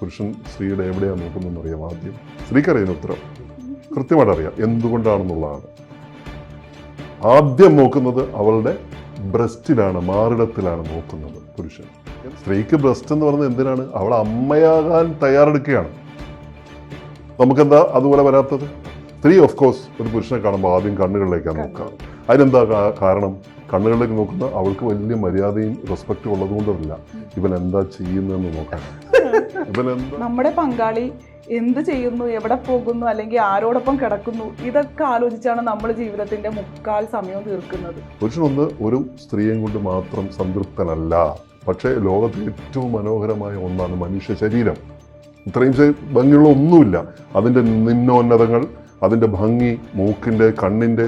പുരുഷൻ സ്ത്രീയുടെ എവിടെയാണ് നോക്കുന്നതെന്ന് അറിയാം ആദ്യം? സ്ത്രീക്കറിയാൻ ഉത്തരം. കൃത്യമായിട്ട് അറിയാം. എന്തുകൊണ്ടാണെന്നുള്ളതാണ്. ആദ്യം നോക്കുന്നത് അവളുടെ ബ്രസ്റ്റിലാണ് മാറിടത്തിലാണ് നോക്കുന്നത് പുരുഷൻ. സ്ത്രീക്ക് ബ്രസ്റ്റ് എന്ന് പറയുന്നത് എന്തിനാണ്? അവൾ അമ്മയാകാൻ തയ്യാറെടുക്കുകയാണ്. നമുക്കെന്താ അതുപോലെ വരാത്തത്? സ്ത്രീ ഓഫ് കോഴ്സ് ഒരു പുരുഷനെ കാണുമ്പോൾ ആദ്യം കണ്ണുകളിലേക്കാണ് നോക്കുക. അതിനെന്താ കാരണം? കണ്ണുകളിലേക്ക് നോക്കുന്ന അവൾക്ക് വലിയ മര്യാദയും റെസ്പെക്റ്റും ഉള്ളത് കൊണ്ടല്ല ഇവൻ എന്താ ചെയ്യുന്നതെന്ന് നോക്കാൻ ഇവൻ നമ്മുടെ പങ്കാളി എന്ത് ചെയ്യുന്നു എവിടെ പോകുന്നു അല്ലെങ്കിൽ ആരോടൊപ്പം കിടക്കുന്നു ഇതൊക്കെ ആലോചിച്ചാണ് നമ്മൾ ജീവിതത്തിന്റെ മുക്കാൽ സമയം തീർക്കുന്നത്. പുരുഷനൊന്ന് ഒരു സ്ത്രീയെ കൊണ്ട് മാത്രം സംതൃപ്തനല്ല. പക്ഷേ ലോകത്ത് ഏറ്റവും മനോഹരമായ ഒന്നാണ് മനുഷ്യ ശരീരം. ഇത്രയും ഭംഗിയുള്ള ഒന്നുമില്ല. അതിന്റെ നിന്നോന്നതങ്ങൾ അതിന്റെ ഭംഗി മൂക്കിന്റെ കണ്ണിന്റെ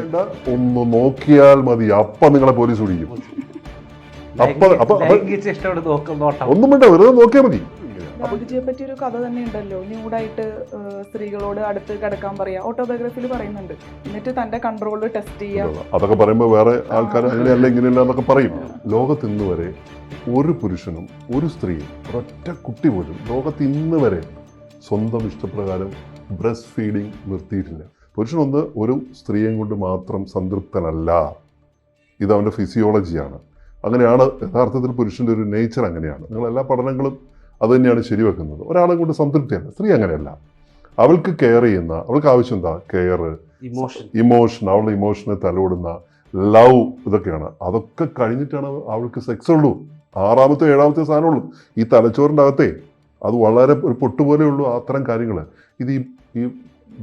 ഒന്ന് നോക്കിയാൽ മതി. അപ്പം നിങ്ങളെ പോലീസ് പിടിക്കും. അപ്പൊ അപ്പൊ ഒന്നും വേണ്ട വെറുതെ നോക്കിയാൽ മതി. ഗാന്ധിജിയെ പറ്റി ഒരു കഥ തന്നെ ഉണ്ടല്ലോ ന്യൂഡായിട്ട് സ്ത്രീകളോട് അടുത്ത് കിടക്കാൻ പറയാ. ഓട്ടോബയോഗ്രഫിയിൽ പറയുന്നുണ്ട്. എന്നിട്ട് തന്റെ കൺട്രോൾ ടെസ്റ്റ് ചെയ്യുക അതൊക്കെ പറയുമ്പോൾ വേറെ ആൾക്കാർ അങ്ങനെയല്ല ഇങ്ങനെയല്ല എന്നൊക്കെ പറയും. ലോകത്ത് ഇന്ന് വരെ ഒരു പുരുഷനും ഒരു സ്ത്രീയും ഒരൊറ്റ കുട്ടി പോലും ലോകത്ത് ഇന്ന് വരെ സ്വന്തം ഇഷ്ടപ്രകാരം ബ്രസ്റ്റ് ഫീഡിങ് നിർത്തിയിട്ടില്ല. പുരുഷനൊന്ന് ഒരു സ്ത്രീയും കൊണ്ട് മാത്രം സംതൃപ്തനല്ല. ഇത് അവന്റെ ഫിസിയോളജിയാണ് അങ്ങനെയാണ് യഥാർത്ഥത്തിൽ പുരുഷന്റെ ഒരു നേച്ചർ അങ്ങനെയാണ്. നിങ്ങൾ എല്ലാ പഠനങ്ങളും അത് തന്നെയാണ് ശരിവെക്കുന്നത്. ഒരാളെ കൊണ്ട് സംതൃപ്തിയല്ല സ്ത്രീ അങ്ങനെയല്ല. അവൾക്ക് കെയർ ചെയ്യുന്ന അവൾക്ക് ആവശ്യം എന്താ? കെയർ ഇമോഷൻ ഇമോഷൻ അവളുടെ ഇമോഷനെ തലോടുന്ന ലവ് ഇതൊക്കെയാണ്. അതൊക്കെ കഴിഞ്ഞിട്ടാണ് അവൾക്ക് സെക്സ് ഉള്ളൂ. ആറാമത്തെ ഏഴാമത്തെ സാധനമുള്ളൂ. ഈ തലച്ചോറിന്റെ അകത്തെ. അത് വളരെ ഒരു പൊട്ടുപോലെ ഉള്ളൂ അത്തരം കാര്യങ്ങൾ ഇത് ഈ ഈ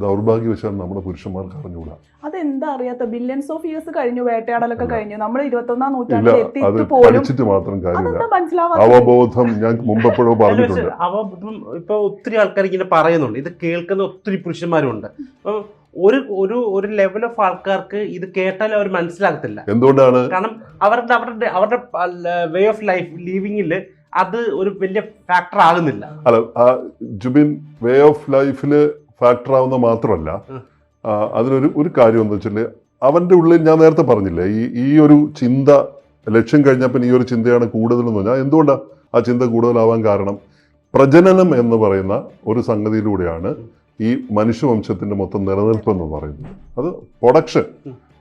ദൗർഭാഗ്യവശാൽ നമ്മുടെ പുരുഷന്മാർക്ക് അറിഞ്ഞുകൂടാ. അതെന്താ അറിയാത്ത? ബില്യൺസ് ഓഫ് ഇയേഴ്സ് കഴിഞ്ഞു വേട്ടയാടലൊക്കെ കഴിഞ്ഞു. നമ്മൾ ഇരുപത്തൊന്നാം നൂറ്റാണ്ടിൽ അത് എത്തിയിട്ട് പോലും പഠിച്ചിട്ട് മാത്രം കാര്യമില്ല. അവബോധം ഞാൻ മുമ്പെപ്പോഴോ പറഞ്ഞിട്ടുണ്ട്. അവബോധം ഇപ്പം ഒത്തിരി ആൾക്കാർ ഇങ്ങനെ പറയുന്നുണ്ട്. ഇത് കേൾക്കുന്ന ഒത്തിരി പുരുഷന്മാരുണ്ട്. ഒരു ഒരു ഒരു ലെവൽ ഓഫ് ആൾക്കാർക്ക് ഇത് കേട്ടാൽ അവർ മനസ്സിലാകത്തില്ല. എന്തുകൊണ്ടാണ്? കാരണം അവരുടെ അവരുടെ അവരുടെ വേ ഓഫ് ലൈഫ് ലിവിങ്ങിൽ അത് ഒരു വലിയ ഫാക്ടർ ആകുന്നില്ല. അല്ല ജുബിൻ വേ ഓഫ് ലൈഫിൽ ഫാക്ടർ ആവുന്ന മാത്രമല്ല. അതിനൊരു ഒരു കാര്യം എന്താ വെച്ചാൽ അവന്റെ ഉള്ളിൽ ഞാൻ നേരത്തെ പറഞ്ഞില്ലേ ഈ ഈ ഒരു ചിന്ത ലക്ഷ്യം കഴിഞ്ഞപ്പോൾ ഈ ഒരു ചിന്തയാണ് കൂടുതലെന്ന് പറഞ്ഞാൽ എന്തുകൊണ്ടാണ് ആ ചിന്ത കൂടുതലാവാൻ കാരണം പ്രജനനം എന്ന് പറയുന്ന ഒരു സംഗതിയിലൂടെയാണ് ഈ മനുഷ്യവംശത്തിന്റെ മൊത്തം നിലനിൽപ്പ് എന്ന് പറയുന്നത് അത് പ്രൊഡക്ഷൻ.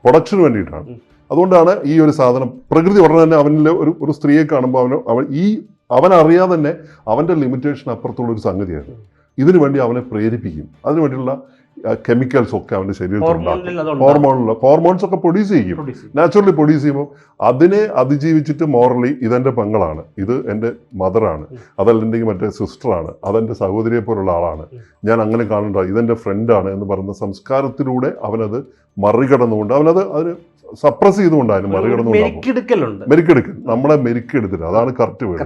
പ്രൊഡക്ഷന് വേണ്ടിയിട്ടാണ് അതുകൊണ്ടാണ് ഈ ഒരു സാധനം പ്രകൃതി ഉടനെ തന്നെ അവനിൽ ഒരു ഒരു സ്ത്രീയെ കാണുമ്പോൾ അവന് അവൻ ഈ അവൻ അറിയാതെ തന്നെ അവന്റെ ലിമിറ്റേഷൻ അപ്പുറത്തുള്ള ഒരു സംഗതിയാണ് ഇതിനു വേണ്ടി അവനെ പ്രേരിപ്പിക്കും. അതിനു വേണ്ടിയുള്ള കെമിക്കൽസ് ഒക്കെ അവന്റെ ശരീരത്തിൽ ഹോർമോണുള്ള ഹോർമോണിൽ ഹോർമോൺസ് ഒക്കെ പ്രൊഡ്യൂസ് ചെയ്യും. നാച്ചുറലി പ്രൊഡ്യൂസ് ചെയ്യുമ്പോൾ അതിനെ അതിജീവിച്ചിട്ട് മോറലി ഇതെന്റെ പെങ്ങളാണ്. ഇത് എന്റെ മദറാണ്. അതല്ലെങ്കിൽ മറ്റേ സിസ്റ്ററാണ് അതെന്റെ സഹോദരിയെ പോലുള്ള ആളാണ്. ഞാൻ അങ്ങനെ കാണേണ്ട. ഇതെന്റെ ഫ്രണ്ടാണ് എന്ന് പറയുന്ന സംസ്കാരത്തിലൂടെ അവനത് മറികടന്നുകൊണ്ട് അവനത് അതിന് സപ്രസ് ചെയ്തുകൊണ്ട് അതിന് മെരുക്കെടുക്കലുണ്ട്. മെരുക്കെടുക്കൽ. നമ്മളെ മെരുക്കെടുത്തിട്ട്. അതാണ് കറക്റ്റ് വേർഡ്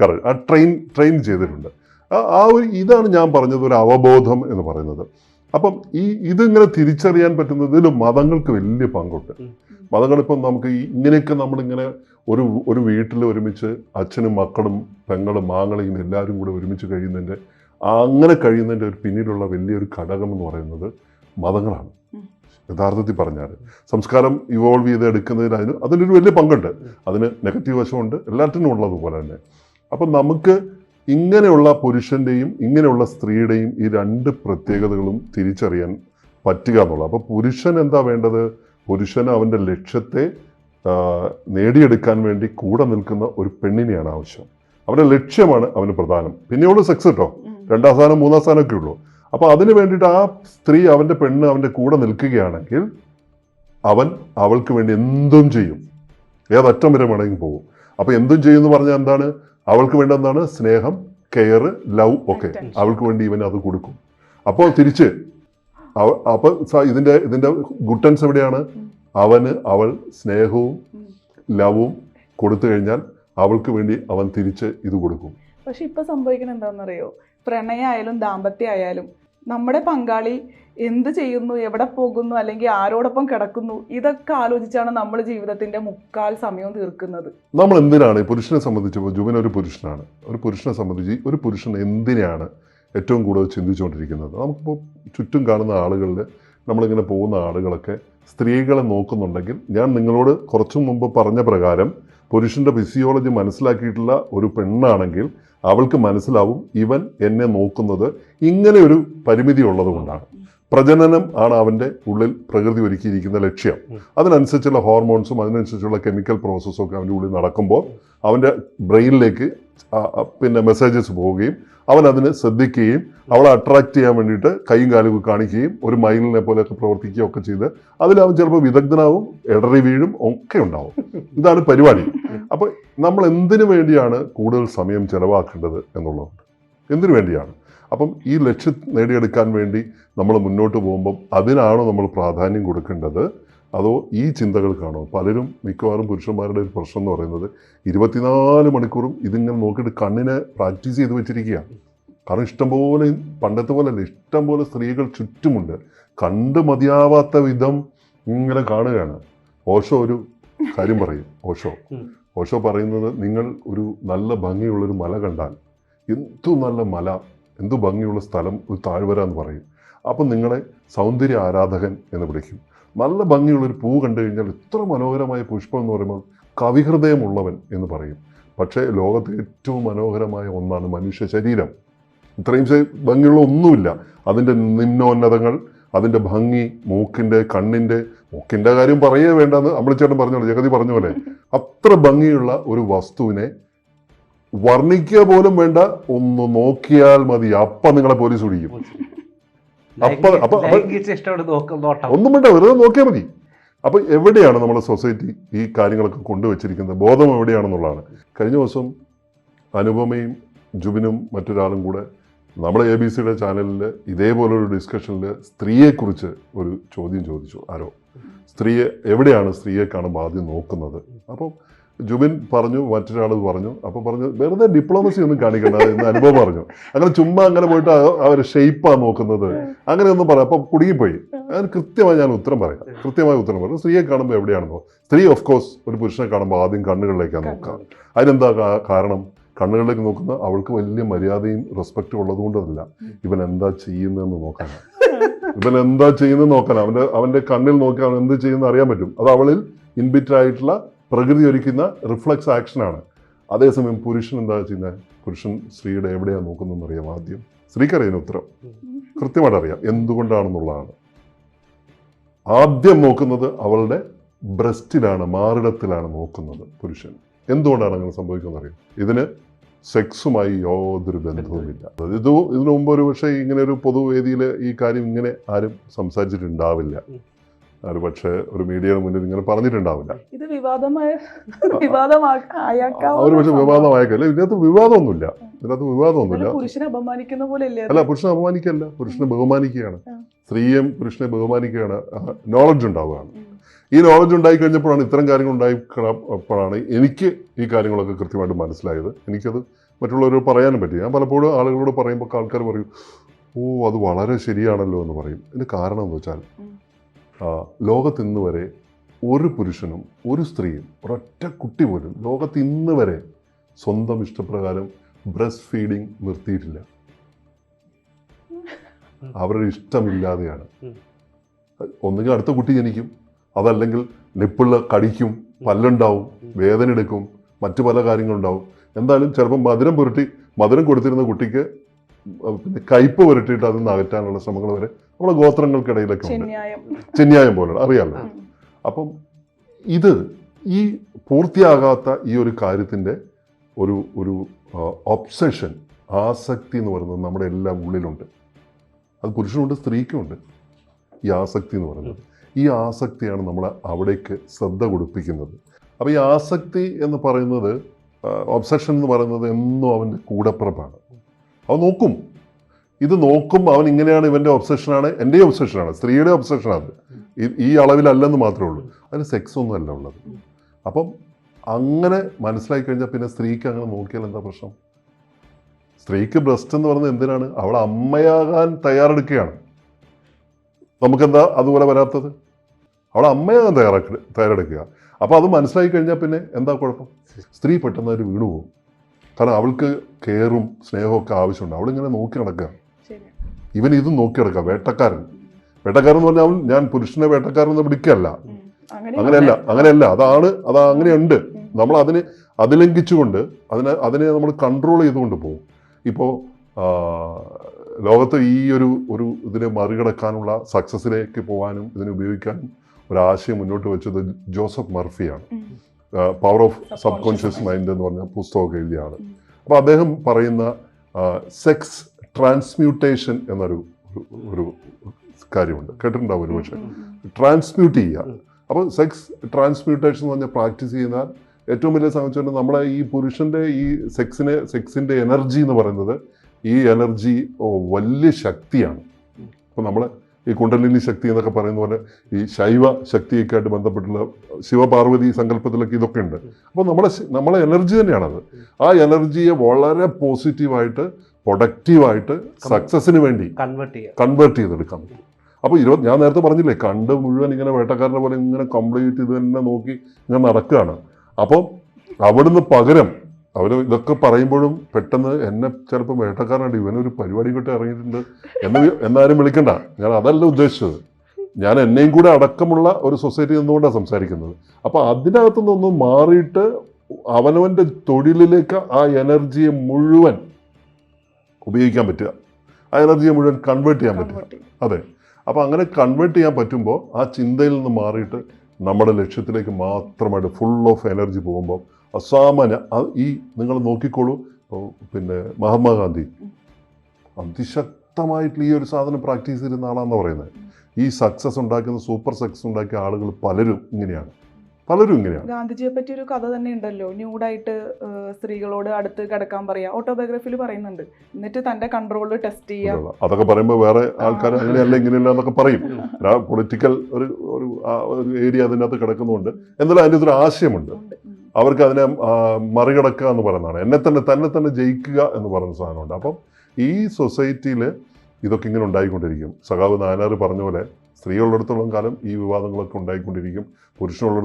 കറക്റ്റ് ആ ട്രെയിൻ ട്രെയിൻ ചെയ്തിട്ടുണ്ട്. ആ- ഒരു ഇതാണ് ഞാൻ പറഞ്ഞത് ഒരു അവബോധം എന്ന് പറയുന്നത്. അപ്പം ഈ ഇതിങ്ങനെ തിരിച്ചറിയാൻ പറ്റുന്നതിൽ മതങ്ങൾക്ക് വലിയ പങ്കുണ്ട്. മതങ്ങളിപ്പം നമുക്ക് ഇങ്ങനെയൊക്കെ നമ്മളിങ്ങനെ ഒരു ഒരു വീട്ടിൽ ഒരുമിച്ച് അച്ഛനും മക്കളും പെങ്ങളും മാങ്ങളെയും എല്ലാവരും കൂടെ ഒരുമിച്ച് കഴിയുന്നതിന്റെ അങ്ങനെ കഴിയുന്നതിന്റെ ഒരു പിന്നിലുള്ള വലിയൊരു ഘടകം എന്ന് പറയുന്നത് മതങ്ങളാണ്. യഥാർത്ഥത്തിൽ പറഞ്ഞാൽ സംസ്കാരം ഇവോൾവ് ചെയ്ത് എടുക്കുന്നതിന് അതിന് അതിനൊരു വലിയ പങ്കുണ്ട്. അതിന് നെഗറ്റീവ് വശമുണ്ട്. എല്ലാത്തിനും ഉള്ളതുപോലെ തന്നെ. അപ്പം നമുക്ക് ഇങ്ങനെയുള്ള പുരുഷന്റെയും ഇങ്ങനെയുള്ള സ്ത്രീയുടെയും ഈ രണ്ട് പ്രത്യേകതകളും തിരിച്ചറിയാൻ പറ്റുക എന്നുള്ളത് അപ്പോൾ പുരുഷൻ എന്താ വേണ്ടത്? പുരുഷൻ അവന്റെ ലക്ഷ്യത്തെ നേടിയെടുക്കാൻ വേണ്ടി കൂടെ നിൽക്കുന്ന ഒരു പെണ്ണിനെയാണ് ആവശ്യം. അവന്റെ ലക്ഷ്യമാണ് അവന് പ്രധാനം. പിന്നെയുള്ളൂ സെക്സ് കേട്ടോ. രണ്ടാം സ്ഥാനം മൂന്നാം സ്ഥാനമൊക്കെ ഉള്ളൂ. അപ്പോൾ അതിന് വേണ്ടിയിട്ട് ആ സ്ത്രീ അവന്റെ പെണ്ണ് അവന്റെ കൂടെ നിൽക്കുകയാണെങ്കിൽ അവൻ അവൾക്ക് വേണ്ടി എന്തും ചെയ്യും. ഏതറ്റം വരെ വേണമെങ്കിൽ പോകും അപ്പോൾ എന്തും ചെയ്യുമെന്ന് പറഞ്ഞാൽ എന്താണ്? അവൾക്ക് വേണ്ട എന്താണ്? സ്നേഹം കെയർ ലവ് ഒക്കെ. അവൾക്ക് വേണ്ടി ഇവൻ അത് കൊടുക്കും. അപ്പോൾ തിരിച്ച് അപ്പൊ അപ്പോൾ ഇതിന്റെ ഇതിന്റെ ഇതിന്റെ ഗുട്ടൻസ് എവിടെയാണ്? അവന് അവൾ സ്നേഹവും. ലവും കൊടുത്തു കഴിഞ്ഞാൽ അവൾക്ക് വേണ്ടി അവൻ തിരിച്ച് ഇത് കൊടുക്കും. പക്ഷെ ഇപ്പൊ സംഭവിക്കുന്നത് എന്താണെന്നറിയോ? പ്രണയമായാലും ദാമ്പത്യമായാലും നമ്മുടെ പങ്കാളി എന്ത് ചെയ്യുന്നു എവിടെ പോകുന്നു അല്ലെങ്കിൽ ആരോടൊപ്പം കിടക്കുന്നു ഇതൊക്കെ ആലോചിച്ചാണ് നമ്മൾ ജീവിതത്തിന്റെ മുക്കാൽ സമയം തീർക്കുന്നത്. നമ്മൾ എന്തിനാണ് പുരുഷനെ സംബന്ധിച്ച് ജുബിൻ ഒരു പുരുഷനാണ്. ഒരു പുരുഷനെ സംബന്ധിച്ച് ഒരു പുരുഷൻ എന്തിനാണ് ഏറ്റവും കൂടുതൽ ചിന്തിച്ചുകൊണ്ടിരിക്കുന്നത്? നമുക്കിപ്പോൾ ചുറ്റും കാണുന്ന ആളുകളിൽ നമ്മളിങ്ങനെ പോകുന്ന ആളുകളൊക്കെ സ്ത്രീകളെ നോക്കുന്നുണ്ടെങ്കിൽ ഞാൻ നിങ്ങളോട് കുറച്ചു മുമ്പ് പറഞ്ഞ പ്രകാരം പുരുഷന്റെ ഫിസിയോളജി മനസ്സിലാക്കിയിട്ടുള്ള ഒരു പെണ്ണാണെങ്കിൽ അവൾക്ക് മനസ്സിലാവും ഇവൻ എന്നെ നോക്കുന്നത് ഇങ്ങനെ ഒരു പരിമിതി ഉള്ളത് കൊണ്ടാണ് പ്രജനനം ആണ് അവന്റെ ഉള്ളിൽ പ്രകൃതി ഒരുക്കിയിരിക്കുന്ന ലക്ഷ്യം. അതിനനുസരിച്ചുള്ള ഹോർമോൺസും അതിനനുസരിച്ചുള്ള കെമിക്കൽ പ്രോസസ്സും ഒക്കെ അവന്റെ ഉള്ളിൽ നടക്കുമ്പോൾ അവന്റെ ബ്രെയിനിലേക്ക് പിന്നെ മെസ്സേജസ് പോവുകയും അവൻ അതിനെ ശ്രദ്ധിക്കുകയും അവളെ അട്രാക്ട് ചെയ്യാൻ വേണ്ടിയിട്ട് കൈയും കാലും കാണിക്കുകയും ഒരു മയിലിനെ പോലെയൊക്കെ പ്രവർത്തിക്കുകയും ഒക്കെ ചെയ്ത് അതിൽ അവൻ ചിലപ്പോൾ വിദഗ്ധനാവും ഇടറി വീഴും ഒക്കെ ഉണ്ടാവും. ഇതാണ് പരിപാടി. അപ്പോൾ നമ്മൾ എന്തിനു വേണ്ടിയാണ് കൂടുതൽ സമയം ചെലവാക്കേണ്ടത് എന്നുള്ളതുണ്ട് എന്തിനു വേണ്ടിയാണ്? അപ്പം ഈ ലക്ഷ്യം നേടിയെടുക്കാൻ വേണ്ടി നമ്മൾ മുന്നോട്ട് പോകുമ്പം അതിനാണോ നമ്മൾ പ്രാധാന്യം കൊടുക്കേണ്ടത്? അതോ ഈ ചിന്തകൾക്കാണോ? പലരും മിക്കവാറും പുരുഷന്മാരുടെ ഒരു പ്രശ്നം എന്ന് പറയുന്നത് ഇരുപത്തിനാല് മണിക്കൂറും ഇതിങ്ങനെ നോക്കിയിട്ട് കണ്ണിനെ പ്രാക്ടീസ് ചെയ്ത് വെച്ചിരിക്കുകയാണ്. കാരണം ഇഷ്ടംപോലെ പണ്ടത്തെ പോലെ അല്ല ഇഷ്ടംപോലെ സ്ത്രീകൾ ചുറ്റുമുണ്ട്. കണ്ട് മതിയാവാത്ത വിധം ഇങ്ങനെ കാണുകയാണ്. ഓഷോ ഒരു കാര്യം പറയും. ഓഷോ. ഓഷോ പറയുന്നത് നിങ്ങൾ ഒരു നല്ല ഭംഗിയുള്ളൊരു മല കണ്ടാൽ എന്തു നല്ല മല എന്തു ഭംഗിയുള്ള സ്ഥലം ഒരു താഴ്വര എന്ന് പറയും. അപ്പം നിങ്ങളെ സൗന്ദര്യ ആരാധകൻ എന്ന് വിളിക്കും. നല്ല ഭംഗിയുള്ളൊരു പൂ കണ്ടു കഴിഞ്ഞാൽ ഇത്ര മനോഹരമായ പുഷ്പം എന്ന് പറയുമ്പോൾ കവിഹൃദയമുള്ളവൻ എന്ന് പറയും. പക്ഷേ ലോകത്തെ ഏറ്റവും മനോഹരമായ ഒന്നാണ് മനുഷ്യ ശരീരം. ഇത്രയും ഭംഗിയുള്ള ഒന്നുമില്ല. അതിന്റെ നിമ്നോന്നതങ്ങൾ അതിന്റെ ഭംഗി മൂക്കിന്റെ കണ്ണിന്റെ മൂക്കിന്റെ കാര്യം പറയേ വേണ്ടെന്ന് അമ്പിളിച്ചേട്ടൻ പറഞ്ഞോളൂ ജഗതി പറഞ്ഞ പോലെ. അത്ര ഭംഗിയുള്ള ഒരു വസ്തുവിനെ വർണിക്കുക പോലും വേണ്ട ഒന്ന് നോക്കിയാൽ മതി. അപ്പ നിങ്ങളെ പോലീസ് പിടിക്കും. അപ്പ ഒന്നും വേണ്ട വെറുതെ നോക്കിയാൽ മതി. അപ്പൊ എവിടെയാണ് നമ്മുടെ സൊസൈറ്റി ഈ കാര്യങ്ങളൊക്കെ കൊണ്ടുവച്ചിരിക്കുന്നത്? ബോധം എവിടെയാണെന്നുള്ളതാണ്. കഴിഞ്ഞ ദിവസം അനുപമയും ജുബിനും മറ്റൊരാളും കൂടെ നമ്മുടെ എ ബി സിയുടെ ചാനലിൽ ഇതേപോലൊരു ഡിസ്കഷനിൽ സ്ത്രീയെക്കുറിച്ച് ഒരു ചോദ്യം ചോദിച്ചു. ആരോ? സ്ത്രീയെ എവിടെയാണ് സ്ത്രീയെ കാണുമ്പോൾ ആദ്യം നോക്കുന്നത്? അപ്പം ജുബിൻ പറഞ്ഞു മറ്റൊരാൾ പറഞ്ഞു. അപ്പോൾ പറഞ്ഞു വെറുതെ ഡിപ്ലോമസി ഒന്നും കാണിക്കണ്ട എന്ന് അനുഭവം പറഞ്ഞു. അങ്ങനെ ചുമ്മാ അങ്ങനെ പോയിട്ട് അവർ ഷെയ്പ്പാണ് നോക്കുന്നത്. അങ്ങനെ അങ്ങനെയൊന്നും പറയാം. അപ്പൊ കുടുങ്ങിപ്പോയി. അങ്ങനെ കൃത്യമായി ഞാൻ ഉത്തരം പറയാം. കൃത്യമായി ഉത്തരം പറയാം. സ്ത്രീയെ കാണുമ്പോൾ എവിടെയാണെന്നോ സ്ത്രീ ഓഫ് കോഴ്സ് ഒരു പുരുഷനെ കാണുമ്പോൾ ആദ്യം കണ്ണുകളിലേക്കാണ് നോക്കുക. അതിനെന്താ കാരണം? കണ്ണുകളിലേക്ക് നോക്കുന്ന അവൾക്ക് വലിയ മര്യാദയും റെസ്പെക്റ്റും ഉള്ളതുകൊണ്ടല്ല ഇവൻ എന്താ ചെയ്യുന്നതെന്ന് നോക്കാനാണ് ഇവൻ എന്താ ചെയ്യുന്നത് നോക്കാൻ. അവന്റെ അവന്റെ കണ്ണിൽ നോക്കി അവൻ എന്ത് ചെയ്യുന്ന അറിയാൻ പറ്റും. അത് അവളിൽ ഇൻബിറ്റ് ആയിട്ടുള്ള പ്രകൃതി ഒരുക്കുന്ന റിഫ്ലക്സ് ആക്ഷനാണ്. അതേസമയം പുരുഷൻ എന്താ ചെയ്യുന്നത്? പുരുഷൻ സ്ത്രീയുടെ എവിടെയാണ് നോക്കുന്നതെന്ന് അറിയാം ആദ്യം. സ്ത്രീക്കറിയാൻ ഉത്തരം. കൃത്യമായിട്ട് അറിയാം. എന്തുകൊണ്ടാണെന്നുള്ളതാണ്. ആദ്യം നോക്കുന്നത് അവളുടെ ബ്രസ്റ്റിലാണ് മാറിടത്തിലാണ് നോക്കുന്നത് പുരുഷൻ. എന്തുകൊണ്ടാണ് അങ്ങനെ സംഭവിക്കുന്നത് അറിയാം? ഇതിന് സെക്സുമായി യാതൊരു ബന്ധവുമില്ല. ഇത് ഇതിനു മുമ്പ് ഒരു പക്ഷേ ഇങ്ങനെ ഒരു പൊതുവേദിയിൽ ഈ കാര്യം ഇങ്ങനെ ആരും സംസാരിച്ചിട്ടുണ്ടാവില്ല. ഉം. ഒരു പക്ഷേ ഒരു മീഡിയയുടെ മുന്നിൽ ഇങ്ങനെ പറഞ്ഞിട്ടുണ്ടാവില്ല. ഇത് വിവാദമായ അവർ പക്ഷെ വിവാദമായേക്കല്ല? ഇതിനകത്ത് വിവാദമൊന്നുമില്ല. ഇതിനകത്ത് വിവാദമൊന്നുമില്ല. പുരുഷനെ അപമാനിക്കുന്ന പോലെ അല്ലേ പുരുഷനെ അപമാനിക്കല്ല പുരുഷനെ ബഹുമാനിക്കുകയാണ്. സ്ത്രീയും പുരുഷനെ ബഹുമാനിക്കുകയാണ്. നോളജ് ഉണ്ടാവുകയാണ്. ഈ നോളജ് ഉണ്ടായി കഴിഞ്ഞപ്പോഴാണ് ഇത്തരം കാര്യങ്ങൾ ഉണ്ടായിപ്പോഴാണ് എനിക്ക് ഈ കാര്യങ്ങളൊക്കെ കൃത്യമായിട്ട് മനസ്സിലായത്. എനിക്കത് മറ്റുള്ളവരോട് പറയാനും പറ്റി. ഞാൻ പലപ്പോഴും ആളുകളോട് പറയുമ്പോൾ ആൾക്കാർ പറയും ഓ അത് വളരെ ശരിയാണല്ലോ എന്ന് പറയും. ഇതിന് കാരണം എന്ന് വെച്ചാൽ ലോകത്ത് ഇന്ന് വരെ ഒരു പുരുഷനും ഒരു സ്ത്രീയും ഒരൊറ്റ കുട്ടി പോലും ലോകത്ത് ഇന്ന് വരെ സ്വന്തം ഇഷ്ടപ്രകാരം ബ്രസ്റ്റ് ഫീഡിങ് നിർത്തിയിട്ടില്ല. അവരുടെ ഇഷ്ടമില്ലാതെയാണ്. ഒന്നുകിൽ അടുത്ത കുട്ടി ജനിക്കും അതല്ലെങ്കിൽ നിപ്പിള്ള കടിക്കും പല്ലുണ്ടാവും വേദന എടുക്കും മറ്റു പല കാര്യങ്ങളുണ്ടാവും. എന്തായാലും ചിലപ്പോൾ മധുരം പുരട്ടി മധുരം കൊടുത്തിരുന്ന കുട്ടിക്ക് പിന്നെ കയ്പ് പുരട്ടിയിട്ട് അതിൽ നിന്ന് അകറ്റാനുള്ള ശ്രമങ്ങൾ വരെ നമ്മുടെ ഗോത്രങ്ങൾക്കിടയിലൊക്കെ ഉണ്ട്. ചെന്യായം പോലെയുള്ള പോലെ അറിയാമല്ലോ. അപ്പം ഇത് ഈ പൂർത്തിയാകാത്ത ഈ ഒരു കാര്യത്തിന്റെ ഒരു ഒരു ഒബ്സെഷൻ ആസക്തി എന്ന് പറയുന്നത് നമ്മുടെ എല്ലാം ഉള്ളിലുണ്ട്. അത് പുരുഷനുണ്ട് സ്ത്രീക്കുമുണ്ട് ഈ ആസക്തി എന്ന് പറയുന്നത്. ഈ ആസക്തിയാണ് നമ്മളെ അവിടേക്ക് ശ്രദ്ധ കൊടുപ്പിക്കുന്നത്. അപ്പോൾ ഈ ആസക്തി എന്ന് പറയുന്നത് ഒബ്സഷൻ എന്ന് പറയുന്നത് എന്നും അവന്റെ കൂടപ്പിറപ്പാണ്. അവൻ നോക്കും. ഇത് നോക്കും അവൻ ഇങ്ങനെയാണ് ഇവന്റെ ഒബ്സഷനാണ് എന്റെ ഒബ്സഷനാണ് സ്ത്രീയുടെ ഒബ്സഷനാണ് ഈ അളവിലല്ലെന്ന് മാത്രമേ ഉള്ളൂ. അതിന് സെക്സ് ഒന്നും അല്ല ഉള്ളത്. അപ്പം അങ്ങനെ മനസ്സിലാക്കി കഴിഞ്ഞാൽ പിന്നെ സ്ത്രീക്ക് അങ്ങനെ നോക്കിയാൽ എന്താ പ്രശ്നം? സ്ത്രീക്ക് ബ്രസ്റ്റ് എന്ന് പറയുന്നത് എന്തിനാണ്? അവൾ അമ്മയാകാൻ തയ്യാറെടുക്കുകയാണ്. നമുക്കെന്താ അതുപോലെ വരാത്തത്? അവൾ അമ്മയാകാൻ തയ്യാറെടുക്കുക. അപ്പോൾ അത് മനസ്സിലാക്കി കഴിഞ്ഞാൽ പിന്നെ എന്താ കുഴപ്പം? സ്ത്രീ പെട്ടെന്ന് അവർ വീണു പോകും കാരണം അവൾക്ക് കെയറും സ്നേഹവും ഒക്കെ ആവശ്യമുണ്ട്. അവളിങ്ങനെ നോക്കി നടക്കുക. ഇവൻ ഇതും നോക്കി നടക്കുക. വേട്ടക്കാരൻ. വേട്ടക്കാരൻ എന്ന് പറഞ്ഞാൽ അവൻ ഞാൻ പുരുഷനെ വേട്ടക്കാരൻ എന്ന് അങ്ങനെയല്ല അങ്ങനെയല്ല. അതാണ് അത് അങ്ങനെയുണ്ട്. നമ്മൾ അതിനെ അതിലംഘിച്ചുകൊണ്ട് അതിനെ അതിനെ നമ്മൾ കൺട്രോൾ ചെയ്തുകൊണ്ട് പോകും. ഇപ്പോൾ ലോകത്ത് ഈ ഒരു ഒരു ഇതിനെ മറികടക്കാനുള്ള സക്സസ്സിലേക്ക് പോകാനും ഇതിനെ ഉപയോഗിക്കാനും ഒരാശയം മുന്നോട്ട് വെച്ചത് ജോസഫ് മർഫിയാണ്. Power of subconscious mind എന്ന് പറഞ്ഞ പുസ്തകമൊക്കെ എഴുതിയ ആൾ ഉം. അപ്പോൾ അദ്ദേഹം പറയുന്ന സെക്സ് ട്രാൻസ്മ്യൂട്ടേഷൻ എന്നൊരു ഒരു- കാര്യമുണ്ട് കേട്ടിട്ടുണ്ടാവും ഒരു പക്ഷേ ഉം, ഉം. ട്രാൻസ്മ്യൂട്ട് ചെയ്യുക. അപ്പോൾ സെക്സ് ട്രാൻസ്മ്യൂട്ടേഷൻ എന്ന് പറഞ്ഞാൽ പ്രാക്ടീസ് ചെയ്താൽ ഏറ്റവും വലിയ സംബന്ധിച്ചു നമ്മളെ ഈ പുരുഷന്റെ ഈ സെക്സിനെ സെക്സിന്റെ എനർജി എന്ന് പറയുന്നത് ഈ എനർജി വലിയ ശക്തിയാണ് അപ്പോൾ നമ്മൾ ഈ കുണ്ടലിനി ശക്തി എന്നൊക്കെ പറയുന്ന പോലെ ഈ ശൈവ ശക്തിയൊക്കെ ആയിട്ട് ബന്ധപ്പെട്ടുള്ള ശിവപാർവതി സങ്കല്പത്തിലൊക്കെ ഇതൊക്കെ ഉണ്ട്. അപ്പോൾ നമ്മളെ നമ്മളെ എനർജി തന്നെയാണത്. ആ എനർജിയെ വളരെ പോസിറ്റീവായിട്ട് പ്രൊഡക്റ്റീവായിട്ട് സക്സസിന് വേണ്ടി കൺവേർട്ട് ചെയ്തെടുക്കാൻ പറ്റും. അപ്പോൾ ഇരുപത് ഞാൻ നേരത്തെ പറഞ്ഞില്ലേ കണ്ട് മുഴുവൻ ഇങ്ങനെ വേട്ടക്കാരനെ പോലെ ഇങ്ങനെ കംപ്ലീറ്റ് ഇത് തന്നെ നോക്കി ഇങ്ങനെ നടക്കുകയാണ്. അപ്പം അവിടുന്ന് പകരം അവർ ഇതൊക്കെ പറയുമ്പോഴും പെട്ടെന്ന് എന്നെ ചിലപ്പോൾ വേട്ടക്കാരനായിട്ട് ഇവനൊരു പരിപാടി കിട്ടി ഇറങ്ങിയിട്ടുണ്ട് എന്ന് എന്നാരും വിളിക്കണ്ട. ഞാൻ അതല്ല ഉദ്ദേശിച്ചത്. ഞാൻ എന്നെയും കൂടെ അടക്കമുള്ള ഒരു സൊസൈറ്റി നിന്നുകൊണ്ടാണ് സംസാരിക്കുന്നത്. അപ്പോൾ അതിനകത്തു നിന്നൊന്ന് മാറിയിട്ട് അവനവന്റെ തൊഴിലിലേക്ക് ആ എനർജിയെ മുഴുവൻ ഉപയോഗിക്കാൻ പറ്റുക. ആ എനർജിയെ മുഴുവൻ കൺവേർട്ട് ചെയ്യാൻ പറ്റുക. അതെ. അപ്പോൾ അങ്ങനെ കൺവേർട്ട് ചെയ്യാൻ പറ്റുമ്പോൾ ആ ചിന്തയിൽ നിന്ന് മാറിയിട്ട് നമ്മുടെ ലക്ഷ്യത്തിലേക്ക് മാത്രമായിട്ട് ഫുൾ ഓഫ് എനർജി പോകുമ്പോൾ അസാമാന്യ ഈ നിങ്ങൾ നോക്കിക്കോളൂ. പിന്നെ മഹാത്മാഗാന്ധി. അതിശക്തമായിട്ടുള്ള ഈ ഒരു സാധനം പ്രാക്ടീസ് ചെയ്യുന്ന ആളാണെന്ന് പറയുന്നത് ഈ സക്സസ് ഉണ്ടാക്കുന്ന സൂപ്പർ സക്സസ് ഉണ്ടാക്കിയ ആളുകൾ പലരും ഇങ്ങനെയാണ്. പലരും ഇങ്ങനെയാണ്. ഗാന്ധിജിയെ പറ്റി ഒരു കഥ തന്നെ ഉണ്ടല്ലോ. ന്യൂഡായിട്ട് സ്ത്രീകളോട് അടുത്ത് കിടക്കാൻ പറയാ. ഓട്ടോബയോഗ്രഫിയിൽ പറയുന്നുണ്ട്. എന്നിട്ട് തന്റെ കൺട്രോൾ ടെസ്റ്റ് ചെയ്യാം. അതൊക്കെ പറയുമ്പോൾ വേറെ ആൾക്കാർ അങ്ങനെയല്ല ഇങ്ങനെയല്ല എന്നൊക്കെ പറയും. പൊളിറ്റിക്കൽ ഒരു ഒരു ഏരിയ അതിനകത്ത് കിടക്കുന്നുണ്ട്. എന്നാലും അതിന്റെ ഒരു ആശയമുണ്ട്. അവർക്ക് അതിനെ മറികടക്കുക എന്ന് പറയുന്നതാണ്. എന്നെ തന്നെ തന്നെ തന്നെ ജയിക്കുക എന്ന് പറയുന്ന സാധനമുണ്ട്. അപ്പം ഈ സൊസൈറ്റിയിൽ ഇതൊക്കെ ഇങ്ങനെ ഉണ്ടായിക്കൊണ്ടിരിക്കും. സഖാവ് നായനാർ പറഞ്ഞ പോലെ സ്ത്രീകളുള്ളിടത്തോളം കാലം ഈ വിവാദങ്ങളൊക്കെ ഉണ്ടായിക്കൊണ്ടിരിക്കും. പുരുഷനുള്ളിടത്തോളം